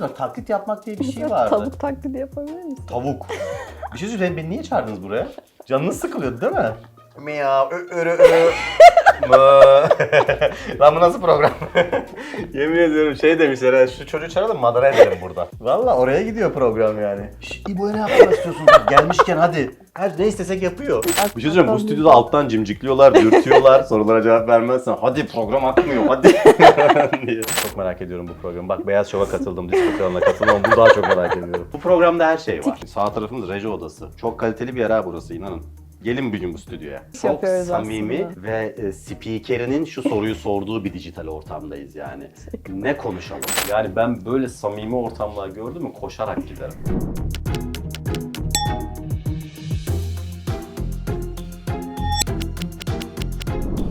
Bak, taklit yapmak diye bir şey vardı. Tavuk taklidi yapabilir misin? Tavuk. Bir şey söyleyeyim beni niye çağırdınız buraya? Canınız sıkılıyordu değil mi? Miyav, ö, örü, örü. Mı. Lan bu nasıl program? Yemin ediyorum şey demişler ha, şu çocuğu çağıralım madara edelim burada. Valla oraya gidiyor program yani. Şş, İbo'ya ne yapmak istiyorsun? Gelmişken hadi. Her ne istesek yapıyor. Bir şey söyleyeyim bu stüdyoda alttan cimcikliyorlar, dürtüyorlar. Sorulara cevap vermezsen hadi program akmıyor hadi. diye. Çok merak ediyorum bu programı. Bak Beyaz Şov'a katıldım, Disco Kralına katıldım ama bunu daha çok merak ediyorum. Bu programda her şey var. Sağ tarafımız reji odası. Çok kaliteli bir yer ha burası inanın. Gelin bir gün bu stüdyoya. Çok yapıyoruz samimi aslında. ve e, spikerinin şu soruyu sorduğu bir dijital ortamdayız yani. Ne konuşalım? Yani ben böyle samimi ortamlar gördüm mü koşarak giderim.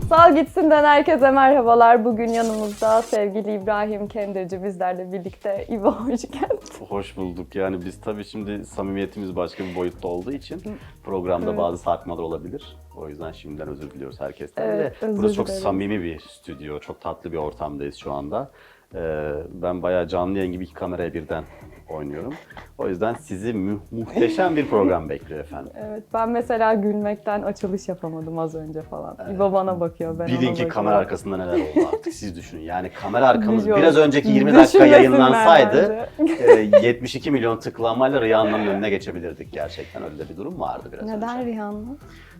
Sağ gitsin'den herkese merhabalar. Bugün yanımızda sevgili İbrahim Kendirci bizlerle birlikte. İbo hoş geldin. Hoş bulduk. Yani biz tabii şimdi samimiyetimiz başka bir boyutta olduğu için programda Evet. bazı sarkmalar olabilir. O yüzden şimdiden özür diliyoruz herkesten. Evet, Ve özür burası çok dilerim. samimi bir stüdyo. Çok tatlı bir ortamdayız şu anda. Ee, ben bayağı canlı yayın gibi iki kameraya birden oynuyorum. O yüzden sizi mu- muhteşem bir program bekliyor efendim. Evet ben mesela gülmekten açılış yapamadım az önce falan. İbo bana bakıyor ben ona Bilin ki bakıyorum. kamera arkasında neler oldu artık siz düşünün. Yani kamera arkamız Biliyorum. biraz önceki 20 dakika Düşünmesinler yayınlansaydı bence. e, 72 milyon tıklanmayla Rihanna'nın önüne geçebilirdik gerçekten. Öyle de bir durum vardı biraz önce. Neden Rihanna?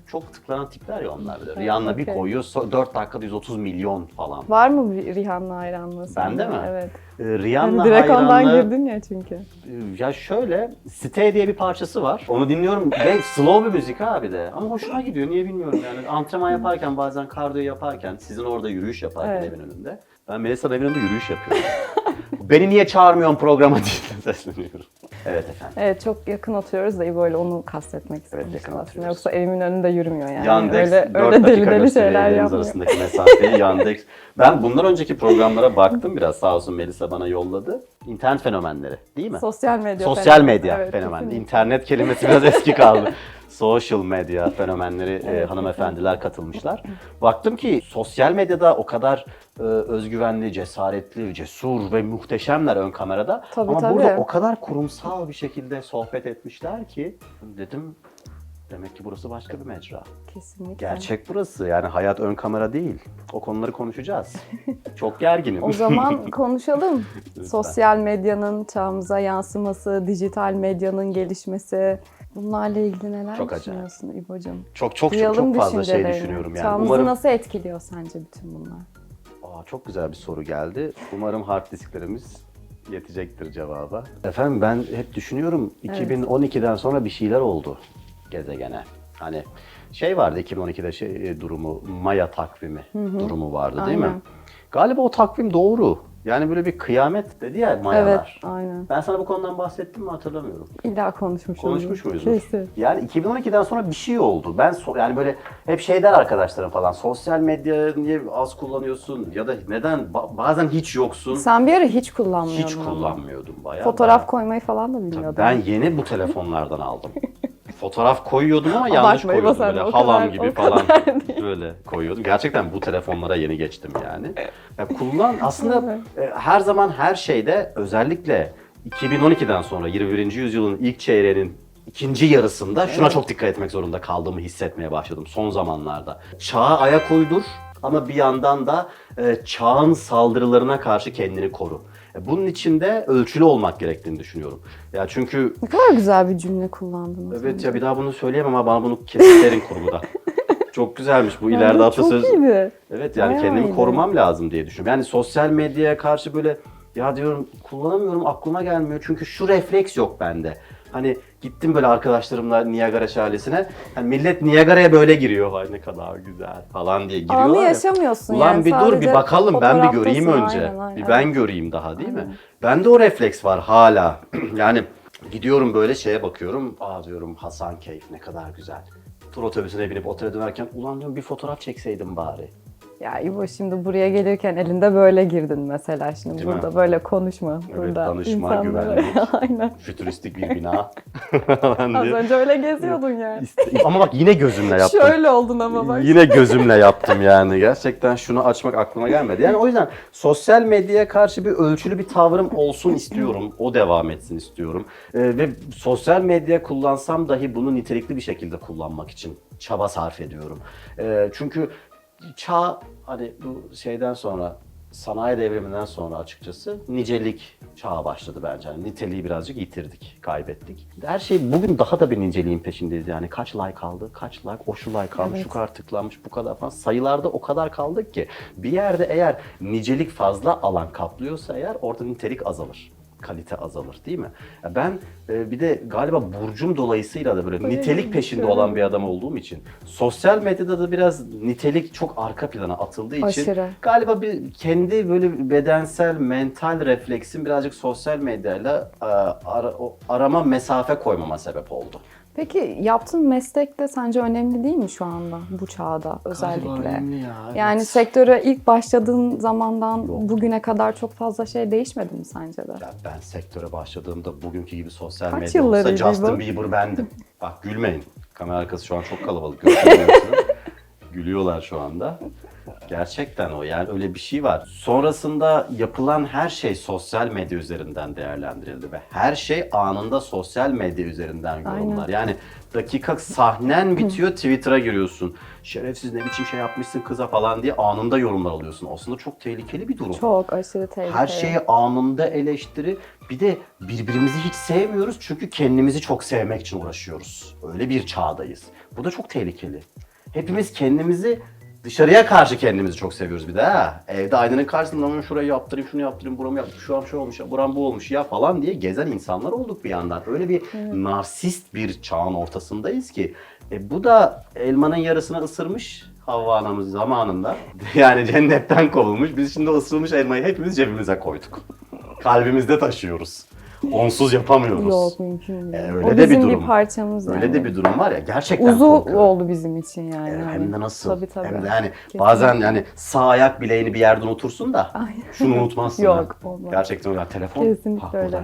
Çok tıklanan tipler ya onlar de. Rihanna bir okey. koyuyor so- 4 dakikada 130 milyon falan. Var mı bir Rihanna hayranlığı sende? Mi? Evet. Ee, Hani Rihanna direkt ondan hayranlığı... girdin ya çünkü. Ee, Ya şöyle, Stay diye bir parçası var. Onu dinliyorum ve slow bir müzik abi de. Ama hoşuma gidiyor, niye bilmiyorum yani. Antrenman yaparken, bazen kardiyo yaparken, sizin orada yürüyüş yaparken Evet. evin önünde. Ben Melisa'nın evin önünde yürüyüş yapıyorum. Beni niye çağırmıyorsun programa diye sesleniyorum. Evet efendim. Evet çok yakın oturuyoruz da İbo ile onu kastetmek istemiştim yakın aslında. oturuyoruz. Yoksa evimin önünde yürümüyor yani. Yandex öyle, 4 öyle deli dakika deli şeyler yapmıyor. arasındaki mesafeyi Yandex. Ben bundan önceki programlara baktım biraz sağ olsun Melisa bana yolladı. İnternet fenomenleri değil mi? Sosyal medya Sosyal fenomeni. medya Evet, fenomen. kesinlikle. İnternet kelimesi biraz eski kaldı. Social medya fenomenleri e, hanımefendiler katılmışlar. Baktım ki sosyal medyada o kadar e, özgüvenli, cesaretli, cesur ve muhteşemler ön kamerada. Tabii, Ama tabii. burada o kadar kurumsal bir şekilde sohbet etmişler ki dedim demek ki burası başka bir mecra. Kesinlikle. Gerçek burası. Yani hayat ön kamera değil. O konuları konuşacağız. Çok gerginim. O zaman konuşalım. Sosyal medyanın çağımıza yansıması, dijital medyanın gelişmesi. Bunlarla ilgili neler Çok acayip. düşünüyorsun İbo'cum? çok çok çok, Duyalım çok fazla şey düşünüyorum yani. Çağımızı Umarım nasıl etkiliyor sence bütün bunlar? Aa, çok güzel bir soru geldi. Umarım hard disklerimiz yetecektir cevaba. Efendim ben hep düşünüyorum 2012'den sonra bir şeyler oldu gezegene. Hani şey vardı 2012'de şey e, durumu Maya takvimi durumu vardı değil mi? Aynen. Galiba o takvim doğru. Yani böyle bir kıyamet dedi ya Mayalar. Evet, aynen. Ben sana bu konudan bahsettim mi hatırlamıyorum. İlla konuşmuşuz. Konuşmuş muyuz? Kesin. Yani 2012'den sonra bir şey oldu. Ben so- yani böyle hep şey der arkadaşlarım falan. Sosyal medya niye az kullanıyorsun ya da neden ba- bazen hiç yoksun. Sen bir ara hiç kullanmıyordun hiç kullanmıyordum bayağı. Fotoğraf Ben- koymayı falan da bilmiyordun. Ben yeni bu telefonlardan aldım. Fotoğraf koyuyordum ama yanlış koyuyordum. Böyle o halam kadar- gibi o falan kadar değil. böyle koyuyordum. Gerçekten bu telefonlara yeni geçtim yani. Ya kullan aslında e, her zaman her şeyde özellikle 2012'den sonra 21. yüzyılın ilk çeyreğinin ikinci yarısında şuna çok dikkat etmek zorunda kaldığımı hissetmeye başladım son zamanlarda. Çağa ayak uydur ama bir yandan da e, çağın saldırılarına karşı kendini koru. E, Bunun için de ölçülü olmak gerektiğini düşünüyorum. Ya çünkü Ne kadar güzel bir cümle kullandın. o Evet ya bir daha bunu söyleyemem ama bana bunu kesitlerin kurguda. Çok güzelmiş bu ileride atasöz. Çok iyiydi. Evet yani Bayağı kendimi iyiydi. korumam lazım diye düşünüyorum. Yani sosyal medyaya karşı böyle ya diyorum kullanamıyorum aklıma gelmiyor çünkü şu refleks yok bende. Hani gittim böyle arkadaşlarımla Niagara şelalesine. Hani millet Niagara'ya böyle giriyor. Vay ne kadar güzel falan diye giriyorlar. Anı ya. yaşamıyorsun Ulan yani. bir dur bir bakalım ben bir göreyim önce. Aynen, aynen. Bir ben göreyim daha değil mi? Aynen. Bende o refleks var hala. yani gidiyorum böyle şeye bakıyorum. Aa diyorum Hasan Keyif ne kadar güzel. Tur otobüsüne binip otele dönerken ulan diyorum bir fotoğraf çekseydim bari. Ya İbo şimdi buraya gelirken elinde böyle girdin mesela. Şimdi Değil mi? burada böyle konuşma. Evet, burada danışma, insanlara- güvenlik. Aynen. Fütüristik bir bina. Az önce öyle geziyordun yani. Ama bak yine gözümle yaptım. Şöyle oldun ama bak. Yine gözümle yaptım yani. Gerçekten şunu açmak aklıma gelmedi. Yani o yüzden sosyal medyaya karşı bir ölçülü bir tavrım olsun istiyorum. O devam etsin istiyorum. Ee, ve sosyal medya kullansam dahi bunu nitelikli bir şekilde kullanmak için çaba sarf ediyorum. Ee, çünkü çağ hani bu şeyden sonra sanayi devriminden sonra açıkçası nicelik çağı başladı bence. Yani niteliği birazcık yitirdik, kaybettik. Her şey bugün daha da bir niceliğin peşindeyiz. Yani kaç like aldı, kaç like, o şu like almış, Evet. şu kadar tıklanmış, bu kadar falan. Sayılarda o kadar kaldık ki bir yerde eğer nicelik fazla alan kaplıyorsa eğer orada nitelik azalır. Kalite azalır değil mi? Ya Ben e, bir de galiba burcum dolayısıyla da böyle Öyle nitelik peşinde olan bir adam olduğum için sosyal medyada da biraz nitelik çok arka plana atıldığı için Aşırı. galiba bir kendi böyle bedensel, mental refleksim birazcık sosyal medyayla e, ara- o arama mesafe koymama sebep oldu. Peki yaptığın meslek de sence önemli değil mi şu anda bu çağda özellikle? ya. Yani evet. sektöre ilk başladığın zamandan bugüne kadar çok fazla şey değişmedi mi sence de? Ya ben sektöre başladığımda bugünkü gibi sosyal Kaç medya olsa Justin? Bieber bendim. Bak gülmeyin. Kamera arkası şu an çok kalabalık. Gülüyorlar şu anda. Gerçekten o yani öyle bir şey var. Sonrasında yapılan her şey sosyal medya üzerinden değerlendirildi ve her şey anında sosyal medya üzerinden yorumlar. Yani dakika sahnen bitiyor Twitter'a giriyorsun. Şerefsiz ne biçim şey yapmışsın kıza falan diye anında yorumlar alıyorsun. Aslında çok tehlikeli bir durum. Çok aşırı tehlikeli. Her şeyi anında eleştiri. Bir de birbirimizi hiç sevmiyoruz çünkü kendimizi çok sevmek için uğraşıyoruz. Öyle bir çağdayız. Bu da çok tehlikeli. Hepimiz kendimizi dışarıya karşı kendimizi çok seviyoruz bir de ha. Evde aynanın karşısında "Aman şurayı yaptırayım, şunu yaptırayım, buramı yaptırayım, şuram şu olmuş, ya, buram bu olmuş ya falan diye gezen insanlar olduk bir yandan. Öyle bir narsist bir çağın ortasındayız ki. E, bu da elmanın yarısını ısırmış Havva anamız zamanında. Yani cennetten kovulmuş. Biz şimdi ısırılmış elmayı hepimiz cebimize koyduk. Kalbimizde taşıyoruz. Onsuz yapamıyoruz. Yok mümkün değil. E, öyle o de bir bizim durum. bir parçamız Öyle yani. de bir durum var ya gerçekten Uzu korkuyorum. oldu bizim için yani. E, Hani Hem de nasıl? Tabii tabii. Hem de yani Kesinlikle. bazen yani sağ ayak bileğini bir yerden otursun da Aynen. şunu unutmazsın. Yok, ha. olmaz. Gerçekten öyle. Telefon Kesinlikle ha, öyle.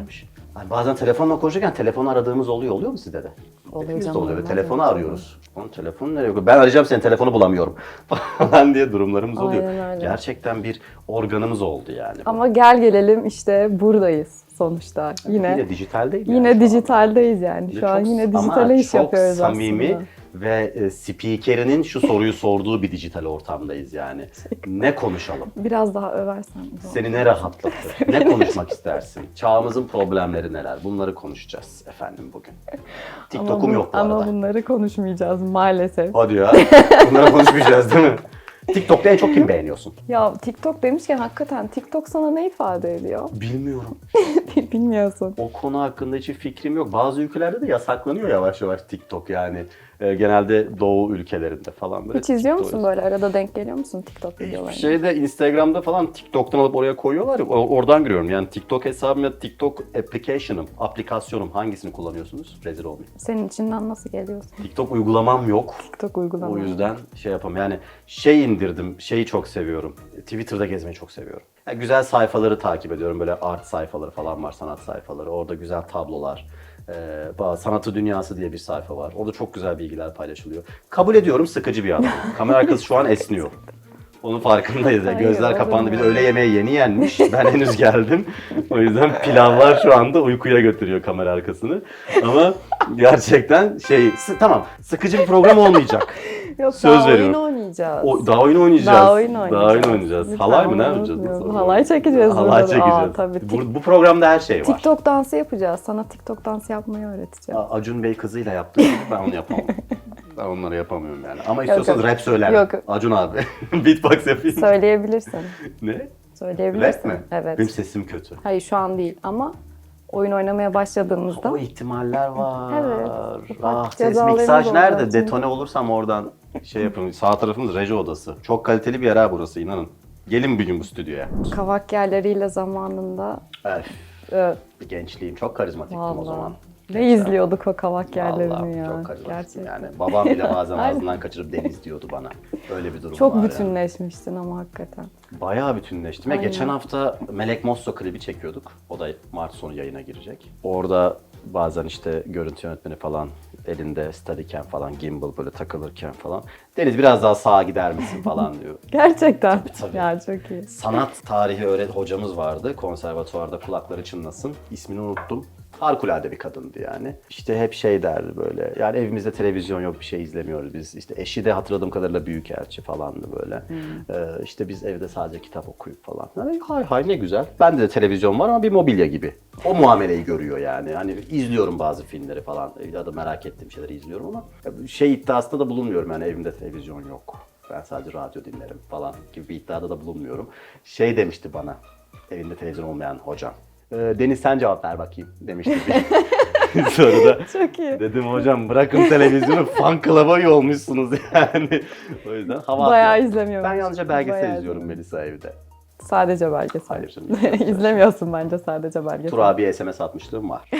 Yani bazen telefonla konuşurken telefonu aradığımız oluyor. Oluyor mu sizde de? Oluyor Hepimizde canım, oluyor. Telefonu arıyoruz. Onun telefonu nereye koy? Ben arayacağım senin telefonu bulamıyorum falan diye durumlarımız oluyor. Aynen öyle. Gerçekten bir organımız oldu yani. bu. Ama gel gelelim işte buradayız sonuçta. Yine Yine dijital değil yine yani dijitaldeyiz yani. Şu an yine ama dijitale iş çok yapıyoruz samimi aslında. ve e, spikerinin şu soruyu sorduğu bir dijital ortamdayız yani. Ne konuşalım? Biraz daha översen. Seni ne rahatlatır? ne konuşmak istersin? Çağımızın problemleri neler? Bunları konuşacağız efendim bugün. TikTok'um yok bu Ama arada. bunları konuşmayacağız maalesef. Hadi ya. Bunları konuşmayacağız değil mi? TikTok'ta en çok kim beğeniyorsun? Ya TikTok demişken hakikaten TikTok sana ne ifade ediyor? Bilmiyorum. Bilmiyorsun. O konu hakkında hiçbir fikrim yok. Bazı ülkelerde de yasaklanıyor yavaş yavaş TikTok yani. E, genelde doğu ülkelerinde falan böyle. Hiç izliyor TikTok- musun böyle? Arada denk geliyor musun TikTok videolarına? Şeyde Instagram'da falan TikTok'tan alıp oraya koyuyorlar ya o- oradan görüyorum. Yani TikTok hesabım ya TikTok application'ım, aplikasyonum hangisini kullanıyorsunuz? Rezil olmayın. Senin içinden nasıl geliyorsun? TikTok uygulamam yok. TikTok uygulama. O yüzden şey yapamam. Yani şey indirdim, şeyi çok seviyorum. Twitter'da gezmeyi çok seviyorum. Yani güzel sayfaları takip ediyorum. Böyle art sayfaları falan var, sanat sayfaları. Orada güzel tablolar. Bazı- Sanatı Dünyası diye bir sayfa var. Orada çok güzel bilgiler paylaşılıyor. Kabul ediyorum sıkıcı bir adam. Kamera arkası şu an esniyor. Onun farkındayız. ya. Gözler kapandı. Bir de öğle yemeği yeni yenmiş. Ben henüz geldim. O yüzden pilavlar şu anda uykuya götürüyor kamera arkasını. Ama gerçekten şey tamam sıkıcı bir program olmayacak. Yok Söz daha veriyorum. oyun oynayacağız. O, daha oyun oynayacağız. Daha oyun oynayacağız. Daha oyun oynayacağız. Lütfen Halay mı ne yapacağız? Nasıl? Halay çekeceğiz Halay çekeceğiz. Aa, tabii. Bu, bu programda her şey var. TikTok dansı yapacağız. Sana TikTok dansı yapmayı öğreteceğim. A- Acun Bey kızıyla yaptığı gibi ben onu yapamam. ben onları yapamıyorum yani. Ama istiyorsanız rap söyler. Yok. Acun abi. Beatbox yapayım. Söyleyebilirsin. ne? Söyleyebilirsin. Rap mi? Evet. Benim sesim kötü. Hayır şu an değil ama oyun oynamaya başladığımızda O ihtimaller var. Evet, ufak Ah, ses cezalarımız nerede? Detone olursam oradan şey yapın. Sağ tarafımız reji odası. Çok kaliteli bir yer ha burası inanın. Gelin bir gün bu stüdyoya. kavak yerleriyle zamanında Öf. e, Bir gençliğim. Çok karizmatiktim o Vallahi. zaman. Ne izliyorduk o kavak yerlerini Vallahi ya. çok Gerçekten. yani. Babam bile bazen ağzından kaçırıp deniz diyordu bana. Öyle bir durum Çok var yani. bütünleşmiştin ama hakikaten. Bayağı bütünleştim. Ya Aynen. geçen hafta Melek Mosso klibi çekiyorduk. O da Mart sonu yayına girecek. Orada bazen işte görüntü yönetmeni falan elinde steadicam falan gimbal böyle takılırken falan. Deniz biraz daha sağa gider misin falan diyor. Gerçekten. tabii. Ya çok iyi. Sanat tarihi öğret hocamız vardı. Konservatuvarda kulakları çınlasın. İsmini unuttum. Harikulade bir kadındı yani. İşte hep şey derdi böyle. Yani evimizde televizyon yok bir şey izlemiyoruz biz. İşte eşi de hatırladığım kadarıyla büyükelçi falandı böyle. Ee, işte biz evde sadece kitap okuyup falan. Yani hay hay ne güzel. Bende de televizyon var ama bir mobilya gibi. O muameleyi görüyor yani. Hani izliyorum bazı filmleri falan ya da merak ettiğim şeyleri izliyorum ama şey iddiasında da bulunmuyorum yani evimde televizyon yok. Ben sadece radyo dinlerim falan gibi bir iddiada da bulunmuyorum. Şey demişti bana evinde televizyon olmayan hocam. "Ee, Deniz sen cevap ver bakayım demişti bir soruda. Çok iyi. Dedim hocam bırakın televizyonu fan club'a üye olmuşsunuz yani. o yüzden hava Bayağı atmıyorum. izlemiyorum. Ben yalnızca belgesel Bayağı izliyorum izlemiyorum. Melisa evde. Sadece belgesel. Hayır canım, izliyorum. İzlemiyorsun bence sadece belgesel. Tur abiye SMS atmışlığım var.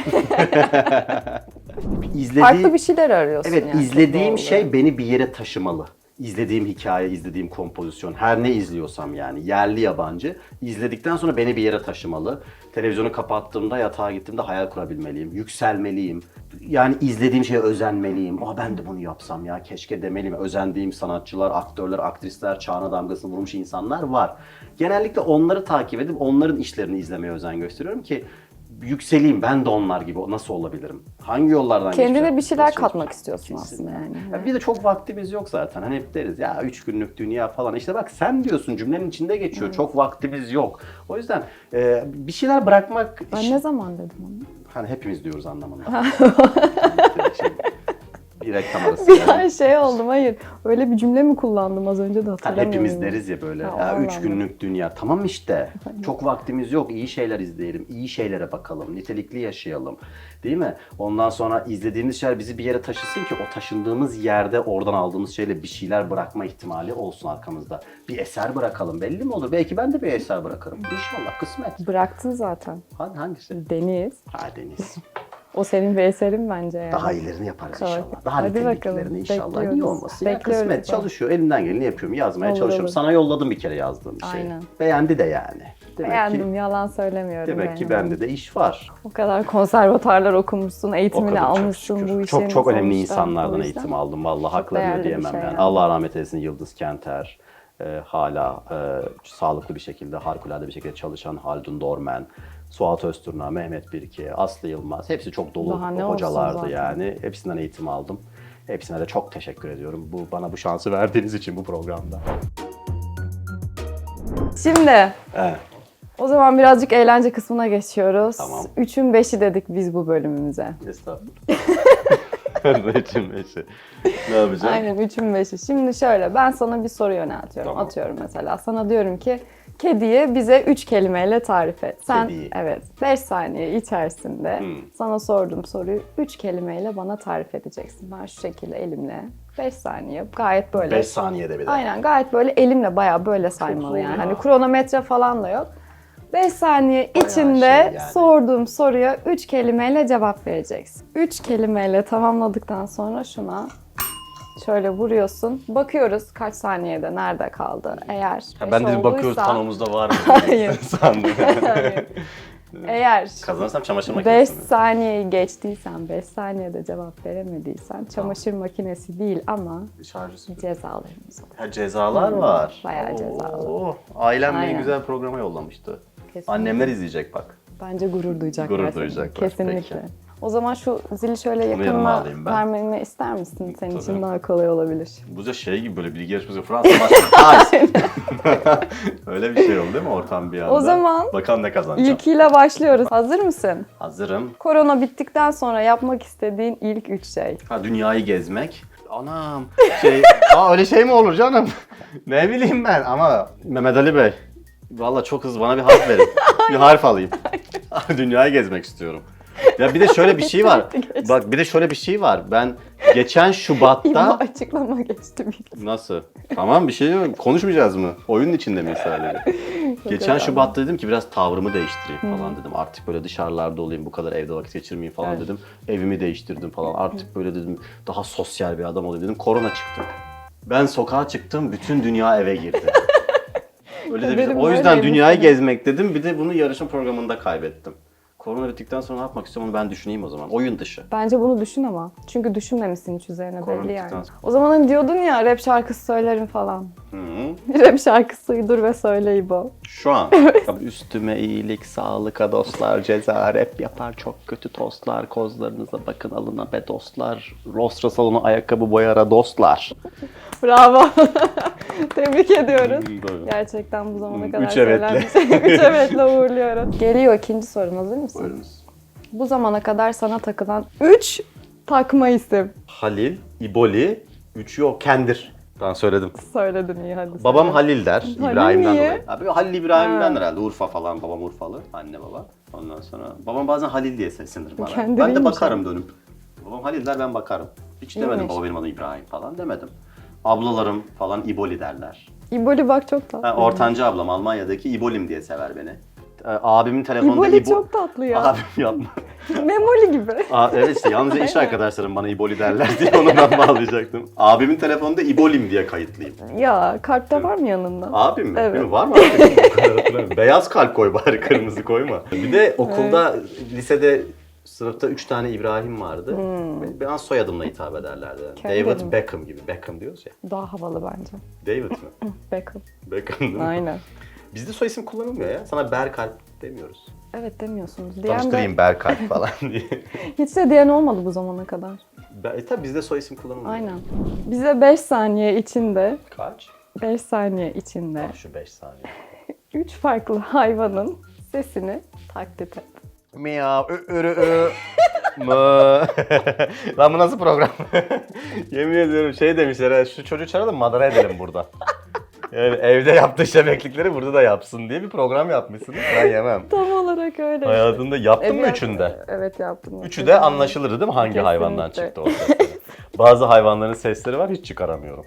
İzlediği... Farklı bir şeyler arıyorsun Evet, yani. izlediğim şey beni bir yere taşımalı. İzlediğim hikaye, izlediğim kompozisyon, her ne izliyorsam yani yerli yabancı izledikten sonra beni bir yere taşımalı. Televizyonu kapattığımda yatağa gittiğimde hayal kurabilmeliyim, yükselmeliyim. Yani izlediğim şeye özenmeliyim. Aa ben de bunu yapsam ya keşke demeliyim. Özendiğim sanatçılar, aktörler, aktrisler, çağına damgasını vurmuş insanlar var. Genellikle onları takip edip onların işlerini izlemeye özen gösteriyorum ki yükseleyim ben de onlar gibi nasıl olabilirim? Hangi yollardan Kendine bir şeyler Nasıl katmak olacak? istiyorsun aslında yani. Ya bir de çok vaktimiz yok zaten. Hani hep deriz ya üç günlük dünya falan. İşte bak sen diyorsun cümlenin içinde geçiyor. Çok vaktimiz yok. O yüzden e, bir şeyler bırakmak Ben ne zaman dedim onu? hani hepimiz diyoruz anlamında. Bir reklam arası. Bir yani. an şey oldum hayır. Öyle bir cümle mi kullandım az önce de hatırlamıyorum. hepimiz deriz ya böyle. Ha, ya üç günlük dünya. Tamam işte. Çok vaktimiz yok. İyi şeyler izleyelim. iyi şeylere bakalım. Nitelikli yaşayalım. Değil mi? Ondan sonra izlediğimiz şeyler bizi bir yere taşısın ki o taşındığımız yerde oradan aldığımız şeyle bir şeyler bırakma ihtimali olsun arkamızda. Bir eser bırakalım. Belli mi olur? Belki ben de bir eser bırakırım. İnşallah kısmet. Bıraktın zaten. Hadi hangisi? Deniz. Ha Deniz. O senin bir eserin bence yani. Daha iyilerini yaparız inşallah. Daha Hadi niteliklerini inşallah. Bekliyoruz. olmasın? Ya Bekliyoruz kısmet bakalım. çalışıyor. Elimden geleni yapıyorum. Yazmaya Olur, çalışıyorum. olur. Sana yolladım bir kere yazdığım bir şeyi. Aynen. Beğendi de yani. Demek Beğendim ki, yalan söylemiyorum. demek ki beğendim. bende de iş var. O kadar konservatuarlar okumuşsun, O eğitimini kadar çok almışsın şükür. bu işin. Çok çok önemli sonuçta. insanlardan yüzden eğitim aldım. Vallahi haklarını değerli bir ödeyemem şey yani. yani. Allah rahmet eylesin Yıldız Kenter. e, hala e, sağlıklı bir şekilde, harikulade bir şekilde çalışan Haldun Dormen, Suat Özturna, Mehmet Birki, Aslı Yılmaz. Hepsi çok dolu ne olsun hocalardı yani. Hepsinden eğitim aldım. Hepsine de çok teşekkür ediyorum. Bu bana bu şansı verdiğiniz için bu programda. Şimdi Evet. o zaman birazcık eğlence kısmına geçiyoruz. Tamam. Üçün beşi dedik biz bu bölümümüze. Estağfurullah. Reçin meşi. Ne yapacağım? Aynen üçün beşi. Şimdi şöyle ben sana bir soru yöneltiyorum. Tamam. Atıyorum mesela sana diyorum ki kediyi bize üç kelimeyle tarif et. Sen Kediyi. evet 5 saniye içerisinde Hmm. sana sorduğum soruyu üç kelimeyle bana tarif edeceksin. Ben şu şekilde elimle 5 saniye gayet böyle 5 saniyede bir de. Aynen gayet böyle elimle bayağı böyle saymalı yani. ya. Hani kronometre falan da yok. 5 saniye Bayağı içinde şey yani. sorduğum soruya 3 kelimeyle cevap vereceksin. 3 kelimeyle tamamladıktan sonra şuna şöyle vuruyorsun. Bakıyoruz kaç saniyede nerede kaldı. Eğer Ha, ben de bir bakıyoruz olduysa- panomuzda var mı? Hayır. Sandım. Eğer Kazanırsam çamaşır 5 makinesi mi? saniyeyi geçtiysen, 5 saniyede cevap veremediysen çamaşır makinesi değil ama Şarjı süpür. cezalarımız olur. Ha, cezalar var. bayağı. Oo, Ailem beni Aynen. güzel programa yollamıştı. Kesinlikle. Annemler izleyecek bak. Bence gurur duyacaklar. Gurur duyacaklar, Kesinlikle. peki. O zaman şu zili şöyle yanıma yakınına alayım ben. vermemi ister misin? Senin Tabii. için daha kolay olabilir. Bu da şey gibi böyle bilgi yarışması Fransa başkanı. Öyle bir şey oldu değil mi ortam bir anda? O zaman Bakalım ne kazanacağım. İlkiyle başlıyoruz. Hazır mısın? Hazırım. Korona bittikten sonra yapmak istediğin ilk üç şey. Ha dünyayı gezmek. Anam şey, aa öyle şey mi olur canım? ne bileyim ben ama Mehmet Ali Bey. Valla çok hızlı bana bir harf verin. bir harf alayım. dünyayı gezmek istiyorum. Ya bir de şöyle bir şey var. Bak bir de şöyle bir şey var. Ben geçen Şubat'ta açıklama geçti bir. Nasıl? Tamam bir şey yok. Konuşmayacağız mı? Oyunun içinde miyiz sadece? Geçen. Şubat'ta dedim ki biraz tavrımı değiştireyim falan dedim. Artık böyle dışarılarda olayım, bu kadar evde vakit geçirmeyeyim falan Evet. dedim. Evimi değiştirdim falan. Artık böyle dedim daha sosyal bir adam olayım dedim. Korona çıktı. Ben sokağa çıktım, bütün dünya eve girdi. Öyle de bir- Haberim o yüzden dünyayı gezmek dedim. Bir de bunu yarışma programında kaybettim. Korona bittikten sonra ne yapmak istiyorum onu ben düşüneyim o zaman. Oyun dışı. Bence bunu düşün ama. Çünkü düşünmemişsin hiç üzerine Korona belli yani. bittikten sonra. O zaman hani diyordun ya rap şarkısı söylerim falan. Hı. Bir rap şarkısı uydur ve söyle İbo. Şu an. Tabii Üstüme iyilik, sağlık dostlar, ceza rap yapar çok kötü tostlar. Kozlarınıza bakın alına be dostlar. Rostra salonu ayakkabı boyara dostlar. Bravo. Tebrik ediyoruz. Gerçekten bu zamana Hmm, kadar üç evetle. söylenmiş. Üç evetle uğurluyoruz. Geliyor ikinci sorun hazır mısın? Buyurunuz. Bu zamana kadar sana takılan 3 takma isim. Halil, İboli, üç yok Kendir. Ben söyledim. Söyledin iyi hadi. Babam söyle. Halil der. Halil İbrahim'den niye? dolayı. Abi Halil İbrahim'den Ha. herhalde. Urfa falan. Babam Urfalı. Anne baba. Ondan sonra babam bazen Halil diye seslenir bana. Kendir ben de iyiymiş bakarım dönüp. Babam Halil der ben bakarım. Hiç demedim İyiymiş. baba benim adım İbrahim falan demedim. Ablalarım falan İboli derler. İboli bak çok tatlı. Ha, ortancı ablam Almanya'daki İbolim diye sever beni. Ee, abimin telefonunda İboli İbo... çok tatlı ya. Abim yapma. Memoli gibi. Aa, evet işte yalnızca iş arkadaşlarım bana İboli derler diye onu ben bağlayacaktım. Abimin telefonunda İbolim diye kayıtlıyım. Ya kartta var mı yanında? Abim mi? Evet. Değil mi? Var mı? abi? Beyaz kalp koy bari kırmızı koyma. Bir de okulda, lisede sınıfta üç tane İbrahim vardı. Hmm. Ben soyadımla hitap ederlerdi. Kendi David mi? Beckham gibi. Beckham diyoruz ya. Daha havalı bence. David mi? Beckham. Beckham değil mi? Aynen. Bizde soy isim kullanılmıyor ya. Sana Berkalp demiyoruz. Evet demiyorsunuz. Diyen de, Tanıştırayım Berkalp falan diye. hiç de diyen olmadı bu zamana kadar. Ben, e tabi bizde soy isim kullanılmıyor. Aynen. Bize 5 saniye içinde, Kaç? 5 saniye içinde Ah, şu 5 saniye. 3 farklı hayvanın sesini taklit et. Miyav, ı, ırı, ı, mı. Lan bu nasıl program? Yemin ediyorum şey demişler, ha, şu çocuğu çağıralım madara edelim burada. Yani evde yaptığı şebeklikleri burada da yapsın diye bir program yapmışsınız. Ben yemem. Tam olarak öyle. Hayatında yaptın mı üçünde? Evet yaptım. Üçü de anlaşılırdı değil mi hangi hayvandan çıktı o sesleri? Bazı hayvanların sesleri var hiç çıkaramıyorum.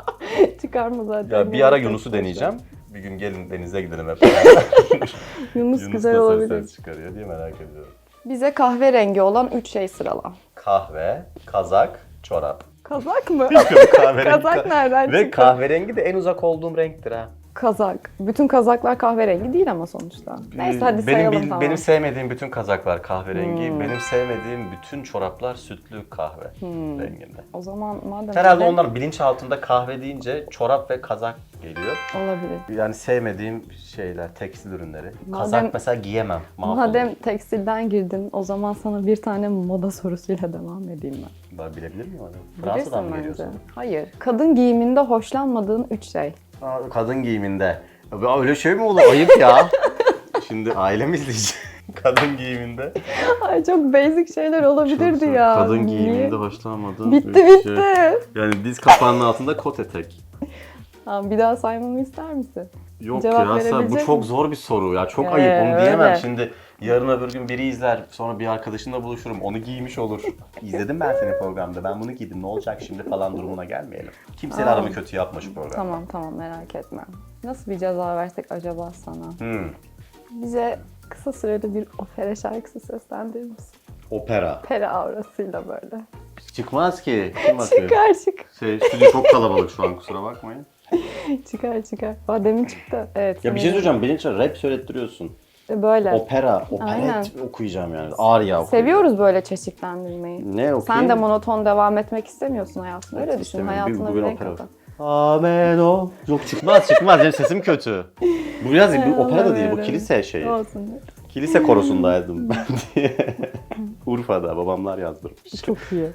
Çıkarma zaten. Ya bir ara Yunus'u deneyeceğim. Bir gün gelin denize gidelim hep beraber. Yunus, Yunus güzel nasıl olabilir. ses çıkarıyor diye merak ediyorum. Bize kahverengi olan 3 şey sırala. Kahve, kazak, çorap. Kazak mı? kahverengi. Kazak nereden Ve çıktı? kahverengi de en uzak olduğum renktir ha. Kazak. Bütün kazaklar kahverengi değil ama sonuçta. Neyse hadi benim, sayalım bil- tamam. benim sevmediğim bütün kazaklar kahverengi, Hmm. benim sevmediğim bütün çoraplar sütlü kahve Hmm. renginde. O zaman madem Herhalde öyle, onların bilinç altında kahve deyince çorap ve kazak geliyor. olabilir. Yani sevmediğim şeyler, tekstil ürünleri. Madem- Kazak mesela giyemem. mahvolurum. Madem tekstilden girdin o zaman sana bir tane moda sorusuyla devam edeyim ben. Ben bilebilir miyim? Fransa'dan mı bence. geliyorsun? Hayır. Kadın giyiminde hoşlanmadığın 3 şey. Aa, Kadın giyiminde. Ya öyle şey mi olur? Ayıp ya. Şimdi ailem izleyecek. Kadın giyiminde. Ay çok basic şeyler olabilirdi Çok ya. Kadın Niye? giyiminde hoşlanmadığım Bitti şey. bitti. Yani diz kapağının altında kot etek. Tamam, bir daha saymamı ister misin? Yok Cevap ya sen- bu verebilecek çok misin? zor bir soru ya. Çok Ee, ayıp onu diyemem. öyle. Şimdi yarın öbür gün biri izler. Sonra bir arkadaşımla buluşurum. Onu giymiş olur. İzledim ben seni programda. Ben bunu giydim. Ne olacak şimdi falan durumuna gelmeyelim. Kimseyle Aa. aramı kötü yapma şu programda. Tamam tamam merak etme. Nasıl bir ceza versek acaba sana? Hmm. Bize kısa süreli bir opera şarkısı seslendirir misin? Opera. Opera aurasıyla böyle. Çıkmaz ki. Kim bakıyor? Çıkar çık. Şey, stüdyo çok kalabalık şu an kusura bakmayın. Çıkar çıkar. Aa, demin çıktı. Evet. Ya bir şey söyleyeceğim. Beni için rap söylettiriyorsun. Böyle. Opera, Aynen. operet okuyacağım yani. Arya okuyacağım. Seviyoruz böyle çeşitlendirmeyi. Ne okuyayım? Sen de monoton devam etmek istemiyorsun hayatında. Öyle düşün. istemiyorum. Hayatına Bir- bugün renk opera. Amen o. Yok çıkmaz çıkmaz benim sesim kötü. Bu biraz bu opera da değil bu kilise şeyi. Olsun. Kilise korosundaydım ben diye. Urfa'da babamlar yazdırmış. Çok iyi.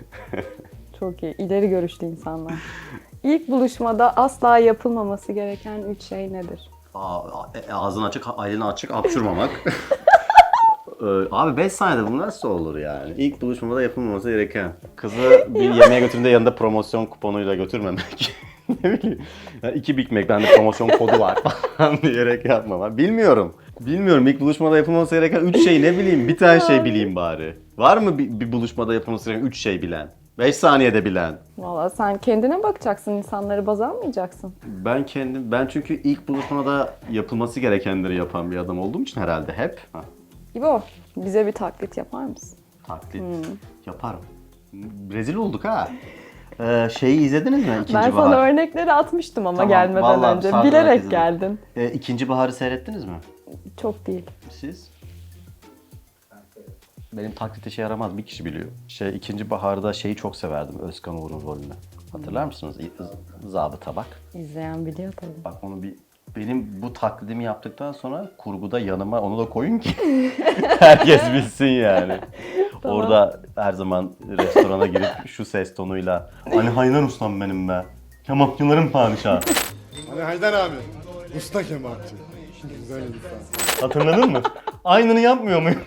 Çok iyi. İleri görüşlü insanlar. İlk buluşmada asla yapılmaması gereken üç şey nedir? Ağzını açık, elini açık, hapşurmamak. Ee, Abi 5 saniyede bu nasıl olur yani? İlk buluşmada yapılmaması gereken. Kızı bir yemeğe götürdüğünde yanında promosyon kuponuyla götürmemek. ne bileyim. Yani iki Big Mac bende promosyon kodu var falan diyerek yapmamak. Bilmiyorum. Bilmiyorum ilk buluşmada yapılması gereken 3 şey ne bileyim bir tane şey bileyim bari. Var mı bir, bir buluşmada yapılması gereken 3 şey bilen? 5 saniyede bilen. Valla sen kendine bakacaksın, insanları baz almayacaksın. Ben kendim, ben çünkü ilk buluşmada yapılması gerekenleri yapan bir adam olduğum için herhalde hep. Ha, İbo, bize bir taklit yapar mısın? taklit yaparım. Rezil olduk ha. Ee, şeyi izlediniz mi? İkinci ben Bahar. sana örnekleri atmıştım ama Tamam, gelmeden vallahi önce. Bilerek izledim. geldin. Ee, İkinci Bahar'ı seyrettiniz mi? Çok değil. Siz? Benim taklit işe yaramaz bir kişi biliyor. Şey ikinci baharda şeyi çok severdim Özkan Uğur'un rolünü. Hatırlar mısınız? Z- Zabıta bak. İzleyen biliyor tabii. Bak onu bir benim bu taklidimi yaptıktan sonra kurguda yanıma onu da koyun ki herkes bilsin yani. Tamam. Orada her zaman restorana girip şu ses tonuyla hani Haydar ustam benim be. Kebapçıların padişahı. Hani Haydar abi. Usta kebapçı. Güzel insan. Hatırladın mı? Aynını yapmıyor muyum?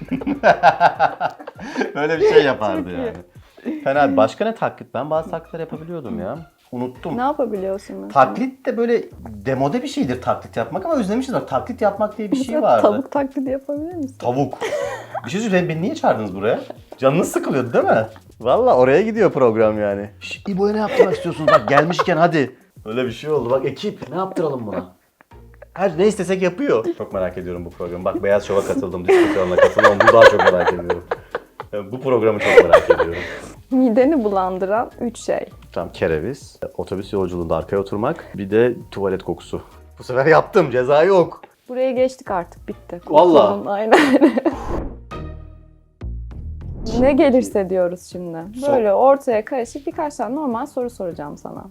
Öyle bir şey yapardı Çok iyi. yani. Fena. Başka ne taklit? Ben bazı taklitler yapabiliyordum ya. Unuttum. Ne yapabiliyorsun mesela? Taklit de böyle demode bir şeydir taklit yapmak ama özlemişiz bak taklit yapmak diye bir şey vardı. Tavuk taklidi yapabilir misin? Tavuk. Bir şey söyleyeyim beni niye çağırdınız buraya? Canınız sıkılıyordu değil mi? Valla oraya gidiyor program yani. Şş, İbo'ya ne yaptırmak istiyorsunuz? Bak gelmişken hadi. Öyle bir şey oldu. Bak ekip ne yaptıralım buna? Her ne istesek yapıyor. Çok merak ediyorum bu programı. Bak Beyaz Şov'a katıldım, Channel'a katıldım. Bunu daha çok merak ediyorum. Yani bu programı çok merak ediyorum. Mideni bulandıran 3 şey. Tam kereviz, otobüs yolculuğunda arkaya oturmak, bir de tuvalet kokusu. Bu sefer yaptım, ceza yok. Buraya geçtik artık bitti. Vallahi. Kurtuldun, Aynen. ne gelirse diyoruz şimdi. Böyle ortaya karışık birkaç tane normal soru soracağım sana.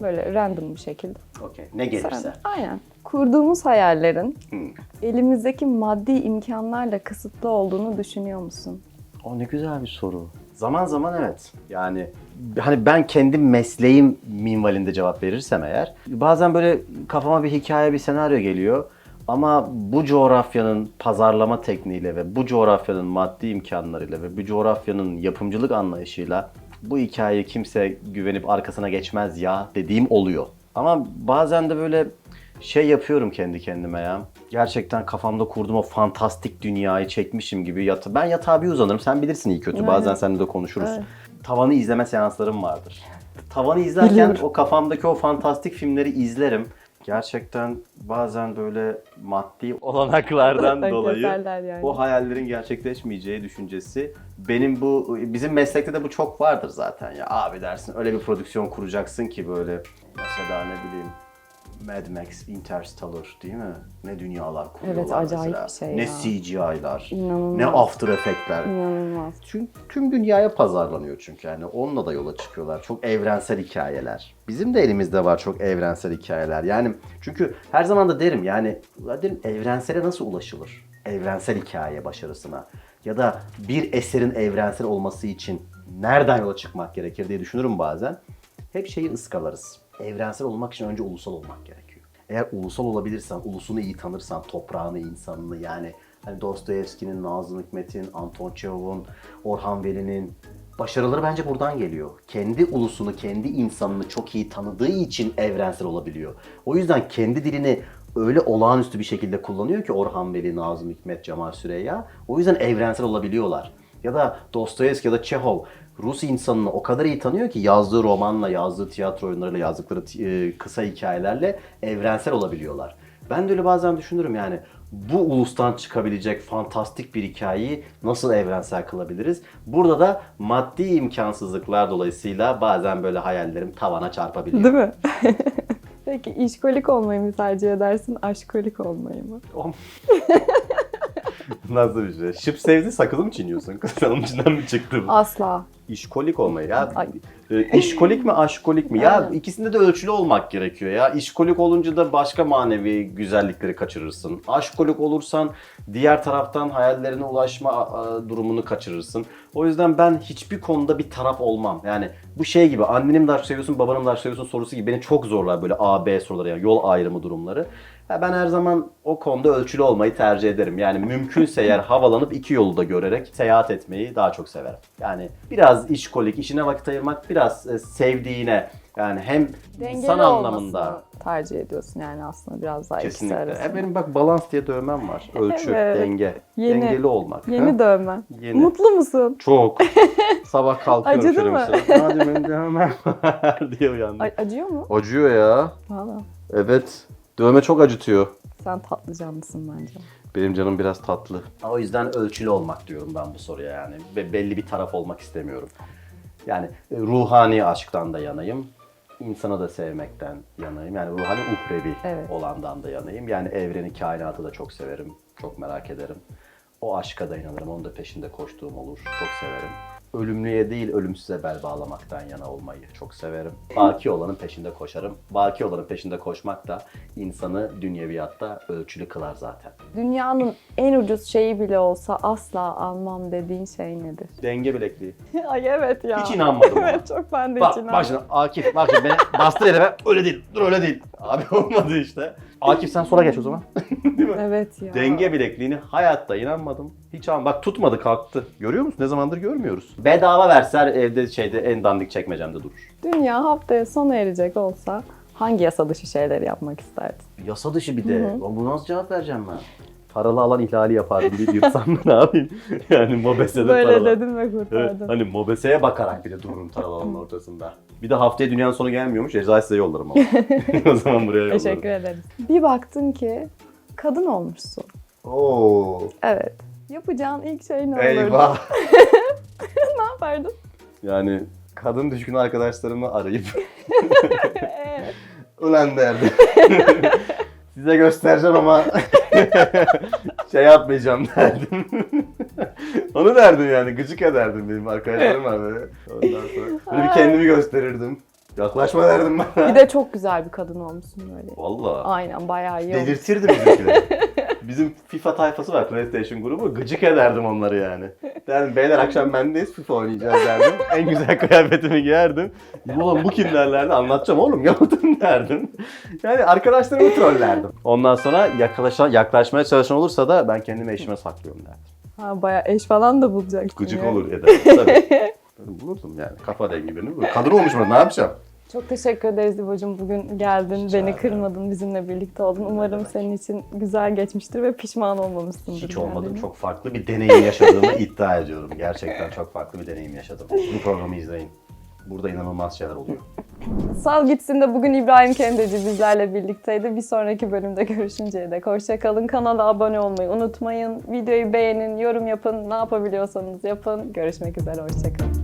Böyle random bir şekilde. Okey, ne Sen- gelirse. aynen. Kurduğumuz hayallerin Hmm. elimizdeki maddi imkanlarla kısıtlı olduğunu düşünüyor musun? O ne güzel bir soru. Zaman zaman evet. Yani hani ben kendi mesleğim minvalinde cevap verirsem eğer bazen böyle kafama bir hikaye, bir senaryo geliyor. Ama bu coğrafyanın pazarlama tekniğiyle ve bu coğrafyanın maddi imkanlarıyla ve bu coğrafyanın yapımcılık anlayışıyla bu hikayeyi kimse güvenip arkasına geçmez ya dediğim oluyor. Ama bazen de böyle şey yapıyorum kendi kendime ya. Gerçekten kafamda kurduğum o fantastik dünyayı çekmişim gibi. Yata ben yatağa bir uzanırım. Sen bilirsin iyi kötü. Aynen. Bazen seninle de konuşuruz. Evet. Tavanı izleme seanslarım vardır. Tavanı izlerken Biliyorum. o kafamdaki o fantastik filmleri izlerim. Gerçekten bazen böyle maddi olanaklardan dolayı yani. o hayallerin gerçekleşmeyeceği düşüncesi benim bu bizim meslekte de bu çok vardır zaten ya abi dersin öyle bir prodüksiyon kuracaksın ki böyle mesela ne bileyim Mad Max, Interstellar değil mi? Ne dünyalar kuruyorlar Evet, acayip mesela. bir şey Ne ya. CGI'lar, İnanılmaz. ne After Effect'ler. İnanılmaz. Çünkü tüm dünyaya pazarlanıyor çünkü yani onunla da yola çıkıyorlar. Çok evrensel hikayeler. Bizim de elimizde var çok evrensel hikayeler. Yani çünkü her zaman da derim yani "Ulan derim evrensele nasıl ulaşılır? Evrensel hikaye başarısına. Ya da bir eserin evrensel olması için nereden yola çıkmak gerekir diye düşünürüm bazen. Hep şeyi ıskalarız. Evrensel olmak için önce ulusal olmak gerekiyor. Eğer ulusal olabilirsen, ulusunu iyi tanırsan, toprağını, insanını yani hani Dostoyevski'nin, Nazım Hikmet'in, Anton Çehov'un, Orhan Veli'nin başarıları bence buradan geliyor. Kendi ulusunu, kendi insanını çok iyi tanıdığı için evrensel olabiliyor. O yüzden kendi dilini öyle olağanüstü bir şekilde kullanıyor ki Orhan Veli, Nazım Hikmet, Cemal Süreyya. O yüzden evrensel olabiliyorlar. Ya da Dostoyevski ya da Çehov Rus insanını o kadar iyi tanıyor ki yazdığı romanla, yazdığı tiyatro oyunlarıyla, yazdıkları e, kısa hikayelerle evrensel olabiliyorlar. Ben de öyle bazen düşünürüm yani bu ulustan çıkabilecek fantastik bir hikayeyi nasıl evrensel kılabiliriz? Burada da maddi imkansızlıklar dolayısıyla bazen böyle hayallerim tavana çarpabiliyor. Değil mi? Peki işkolik olmayı mı tercih edersin, aşkolik olmayı mı? Nasıl bir şey? Şıp sevdi sakızı mı çiğniyorsun? Kız onun içinden mi çıktı bu? Asla. İşkolik olmayı ya. Ay. E, İşkolik mi aşkolik mi? Ya Aynen. ikisinde de ölçülü olmak gerekiyor ya. İşkolik olunca da başka manevi güzellikleri kaçırırsın. Aşkolik olursan diğer taraftan hayallerine ulaşma a, durumunu kaçırırsın. O yüzden ben hiçbir konuda bir taraf olmam. Yani bu şey gibi annenim aşk seviyorsun, babanım da aşk seviyorsun sorusu gibi beni çok zorlar böyle A, B soruları yani yol ayrımı durumları. Ya ben her zaman o konuda ölçülü olmayı tercih ederim. Yani mümkünse eğer havalanıp iki yolu da görerek seyahat etmeyi daha çok severim. Yani biraz işkolik, işine vakit ayırmak, biraz e, sevdiğine, Yani hem Dengeli insan anlamında tercih ediyorsun yani aslında biraz daha ikisi kesinlikle. arasında. E benim bak balans diye dövmem var. Ölçü, Evet. denge. Yeni. Dengeli olmak. Yeni Ha? dövmen. Yeni. Mutlu musun? Çok. Sabah kalkıyorum Acıdı şöyle mı? mesela. Hadi benim dövmem var diye uyandım. Acıyor mu? Acıyor ya. Valla. Evet. Dövme çok acıtıyor. Sen tatlı canlısın bence. Benim canım biraz tatlı. O yüzden ölçülü olmak diyorum ben bu soruya yani. Ve belli bir taraf olmak istemiyorum. Yani e, ruhani aşktan da yanayım. İnsanı da sevmekten yanayım. Yani ruhani uhrevi Evet. olandan da yanayım. Yani evreni, kainatı da çok severim. Çok merak ederim. O aşka da inanırım. Onun da peşinde koştuğum olur. Çok severim. Ölümlüye değil ölümsüze bel bağlamaktan yana olmayı çok severim. Baki olanın peşinde koşarım. Baki olanın peşinde koşmak da insanı dünyeviyatta ölçülü kılar zaten. Dünyanın en ucuz şeyi bile olsa asla almam dediğin şey nedir? Denge bilekliği. Ay evet ya. Hiç inanmadım ona. evet çok ben de hiç Bak, inanmadım. bak şimdi Akif, bak şimdi beni bastır elime. Öyle değil, dur öyle değil. Abi olmadı işte. Akif sen sola geç o zaman. Evet ya. Denge bilekliğini hayatta inanmadım. Hiç an bak tutmadı kalktı. Görüyor musun? Ne zamandır görmüyoruz. Bedava verseler evde şeyde en dandik çekmecemde durur. Dünya haftaya sona erecek olsa hangi yasa dışı şeyleri yapmak isterdin? Yasa dışı bir de. Bu nasıl cevap vereceğim ben? Paralı alan ihlali yapardım bir yırtsam ne yapayım? Yani mobesede Böyle paralı. dedin ve Evet, kurtardın. hani mobeseye bakarak bir de dururum taralı alanın ortasında. Bir de haftaya dünyanın sonu gelmiyormuş. Eczacı size yollarım ama. o zaman buraya yollarım. Teşekkür ederiz. Bir baktın ki kadın olmuşsun. Oo. Evet. Yapacağın ilk şey ne olurdu? Eyvah. ne yapardın? Yani kadın düşkün arkadaşlarımı arayıp ulan derdim. Size göstereceğim ama şey yapmayacağım derdim. Onu derdim yani gıcık ederdim benim arkadaşlarım var böyle. Ondan sonra böyle bir kendimi gösterirdim. Yaklaşma derdim bana. bir de çok güzel bir kadın olmuşsun böyle. Vallahi. Aynen bayağı iyi olmuş. Delirtirdi bizimkileri. Bizim FIFA tayfası var PlayStation grubu. Gıcık ederdim onları yani. Derdim beyler akşam bendeyiz FIFA oynayacağız derdim. En güzel kıyafetimi giyerdim. Oğlum bu kim derlerdi. Anlatacağım oğlum yaptım derdim. Yani arkadaşlarımı trollerdim. Ondan sonra yaklaşa, yaklaşmaya çalışan olursa da ben kendimi eşime saklıyorum derdim. Ha, bayağı eş falan da bulacaksın. Gıcık ya. olur eder. Tabii. Bulurdum yani. Kafa dengi bulurdum. Kadın olmuş mu? Ne yapacağım? Çok teşekkür ederiz İbo'cum. Bugün geldin, Rica beni kırmadın, bizimle birlikte oldun. Umarım senin için güzel geçmiştir ve pişman olmamışsındır. Hiç olmadım. Çok farklı bir deneyim yaşadığımı iddia ediyorum. Gerçekten çok farklı bir deneyim yaşadım. Bu programı izleyin. Burada inanılmaz şeyler oluyor. Sal gitsin de bugün İbrahim Kendeci bizlerle birlikteydi. Bir sonraki bölümde görüşünceye dek hoşçakalın. Kanala abone olmayı unutmayın. Videoyu beğenin, yorum yapın. Ne yapabiliyorsanız yapın. Görüşmek üzere, hoşçakalın.